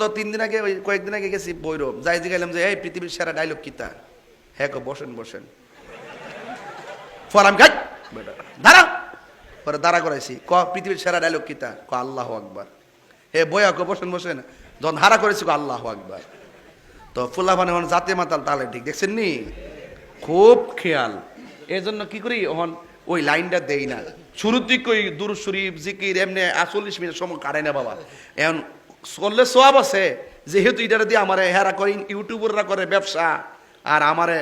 তো তিন দিন আগে কয়েকদিন আগে গেছি বৈরব। যাই যে গেলাম যে, এই পৃথিবীর সেরা ডায়লগ কিতা হ্যাঁ গো, বসেন বসেন। ফলাম গাই দাঁড়া। পরে দাঁড়া করাইছি। ক, পৃথিবীর সেরা ডায়লগ কিতা ক, আল্লাহ আকবার। হে বয়া কো বসেন বসেন। যখন হারা করেছি, ক, আল্লাহ আকবার। তো ফুলা মানে হন জাতে মাতাল তালে ঠিক, দেখছেন নি? খুব খেয়াল। এই জন্য কি করি, হন, ওই লাইনটা দেই না। শুরুর কই দুর শরীফ, জিকির, এমনি আচল্লিশ মিনিট সময় কাটাই না বাবা। এখন করলে সব আছে। যেহেতু এটা দিয়ে আমার হেরা করে, ইউটিউবাররা করে ব্যবসা, আর আমারে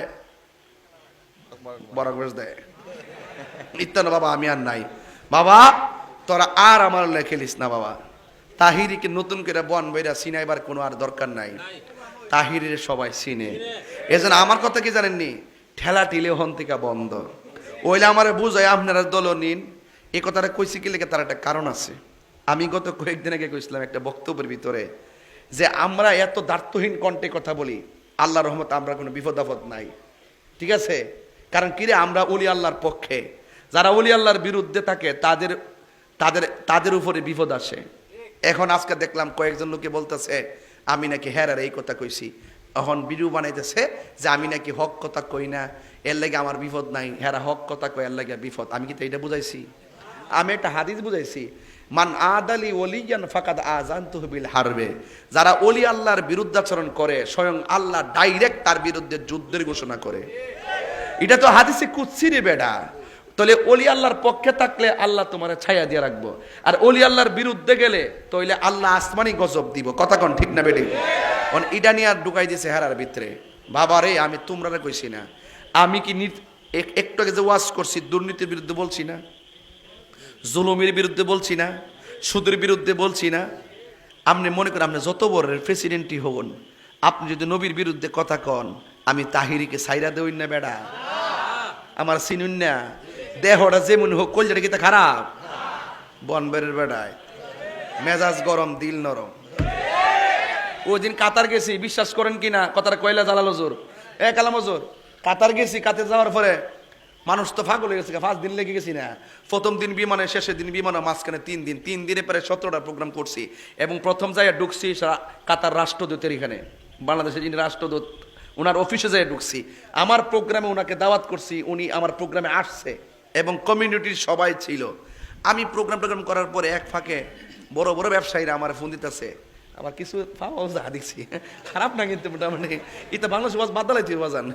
বড় বেশ দেয়। ইত্যান্ন বাবা, আমি আর নাই। বাবা, তোরা আর আমার লেখেলিস না বাবা। তাহিরিকে নতুন করে বন বইরা সিনাইবার কোনো আর দরকার নাই। তাহিরের সবাই চিনে। এজন্য আমার কথা কি জানেননি? ঠেলা টিলে হন থেকে বন্ধ। ওইলে আমারে বুঝায়, আপনারা দল নিন। এই কথাটা কইছি কি লেগে তার একটা কারণ আছে। আমি গত কয়েকদিন আগে কইছিলাম একটা বক্তব্যের ভিতরে যে আমরা এত দার্থহীন কণ্ঠে কথা বলি আল্লাহ রহমত আমরা কোনো বিপদ আপদ নাই। ঠিক আছে? কারণ কিরে আমরা অলি আল্লাহর পক্ষে। যারা অলি আল্লাহর বিরুদ্ধে থাকে, তাদের তাদের তাদের উপরে বিপদ আসে। এখন আজকে দেখলাম কয়েকজন লোকে বলতেছে, আমি নাকি হ্যাঁ এই কথা কইছি। এখন বিরু বানাইতেছে যে আমি নাকি হক কথা কই না, এর লাগে আমার বিপদ নাই। হ্যাঁ হক কথা কই এর লাগে বিপদ। আমি কি তো এটা বুঝাইছি? আমি একটা হাদিস বুঝাইছি। মান আদালি ওলিয়ান ফাকাদ আজান তহবিল হারবে। যারা অলি আল্লাহর বিরুদ্ধাচরণ করে, স্বয়ং আল্লাহ ডাইরেক্ট তার বিরুদ্ধে যুদ্ধের ঘোষণা করে। এটা তো হাদিসে কুৎসি রে বেডা। তাহলে অলি আল্লাহর পক্ষে থাকলে আল্লাহ তোমার ছায়া দিয়ে রাখব। আর অলি আল্লাহর বিরুদ্ধে গেলে তাইলে আল্লাহ আসমানি গজব দিব। কথা কন ঠিক না বেডি অন ইটা নিয়ে আর ঢুকাই দিছে হেরার ভিতরে। বাবা রে, আমি তোমরা কইছি না। আমি কি একটু আগে যে ওয়াজ করছি, দুর্নীতির বিরুদ্ধে বলছি না? জুলুমের বিরুদ্ধে বলছি না, সুদের বিরুদ্ধে বলছি না। আপনি মনে করেন আপনি যত বড় প্রেসিডেন্টই হন, আপনি যদি নবীর বিরুদ্ধে কথা কন, আমি তাহিরিকে সাইরা দেই না বেড়া। আমার চিনুন না, দেহটা যেমন হোক, কলজাটা কি তা খারাপ? বনবের বেড়ায়। মেজাজ গরম, দিল নরম। ওই দিন কাতার গেছি, বিশ্বাস করেন কি না কথাটা কয়লা জ্বালালো জোর। এ কালাম জোর, কাতার গেছি, কাতার যাওয়ার পরে মানুষ তো ফাগল হয়ে গেছে পাঁচ দিন লেগে গেছি না। প্রথম দিন বিমানে শেষের দিন বিমানে মাঝখানে তিন দিন, তিন দিনে প্রায় সতেরোটা প্রোগ্রাম করছি এবং প্রথম জায়গায় ঢুকছি কাতার রাষ্ট্রদূতের এখানে, বাংলাদেশের যিনি রাষ্ট্রদূত ওনার অফিসে যেয়ে ঢুকছি। আমার প্রোগ্রামে ওনাকে দাওয়াত করছি, উনি আমার প্রোগ্রামে আসছে এবং কমিউনিটির সবাই ছিল। আমি প্রোগ্রাম টোগ্রাম করার পরে এক ফাঁকে বড় বড় ব্যবসায়ীরা আমার ফোন দিতেছে। আবার কিছু দেখছি। খারাপ না কিন্তু মোটামুটি। এটা বাংলাদেশ বাদ দালাই তুই বাজান।